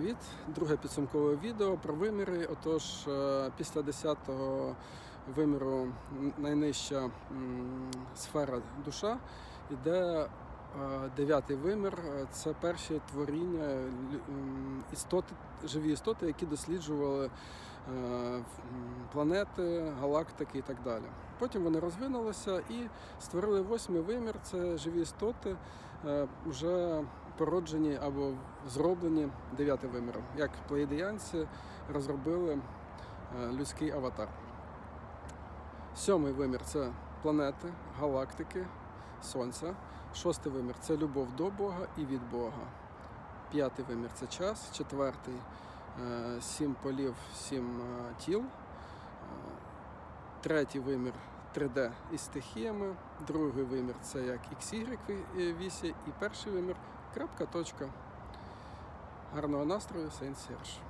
Привіт, друге підсумкове відео про виміри. Отож, е, після 10-го виміру найнижча сфера душа йде е, дев'ятий вимір. Е, Це перші творіння істоти, живі істоти, які досліджували планети, галактики і так далі. Потім вони розвинулися і створили восьмий вимір. Це живі істоти, вже породжені або зроблені дев'ятим виміром, як плеєдіянці розробили е, людський аватар. Сьомий вимір це планети, галактики, Сонця. Шостий вимір це любов до Бога і від Бога. П'ятий вимір це час. Четвертий е, сім полів, сім е, тіл. Третій вимір 3D із стихіями. Другий вимір це як XY ві- вісі. І перший вимір крапка, точка. Гарного настрою, Сейн Серж.